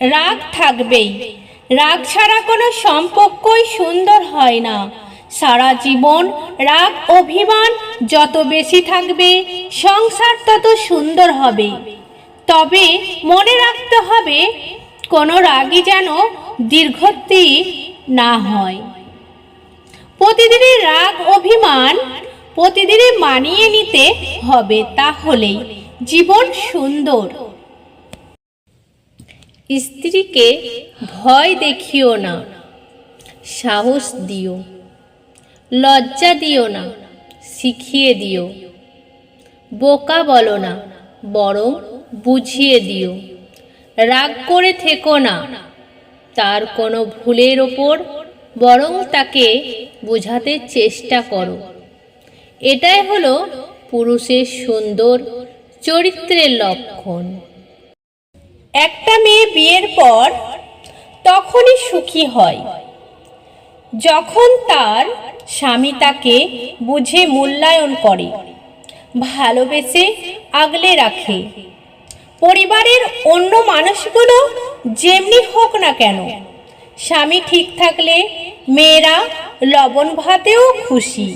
রাগ থাকবেই। রাগ ছাড়া কোনো সম্পর্কই সুন্দর হয় না। সারা জীবন রাগ, অভিমান যত বেশি থাকবে, সংসার তত সুন্দর হবে। তবে মনে রাখতে হবে, কোনো রাগই যেন দীর্ঘত্বী না হয়। প্রতিদিনই রাগ, অভিমান প্রতিদিনই মানিয়ে নিতে হবে, তাহলেই জীবন সুন্দর। স্ত্রীকে ভয় দেখিও না। সাহস দিও। লজ্জা দিও না। শিখিয়ে দিও। বোকা বলো না, বরং বুঝিয়ে দিও। রাগ করে থেকো না। তার কোনো ভুলের ওপর বরং তাকে বোঝাতে চেষ্টা করো। এটাই হলো পুরুষের সুন্দর চরিত্রের লক্ষণ। একটা মেয়ে বিয়ের পর তখনই সুখী হয়। যখন তার স্বামী তাকে বুঝে মূল্যায়ন করে, ভালোবেসে আগলে রাখে। পরিবারের অন্য মানুষগুলো যেমনি হোক না কেন, স্বামী ঠিক থাকলে মেয়েরা লবণ ভাতেও খুশি।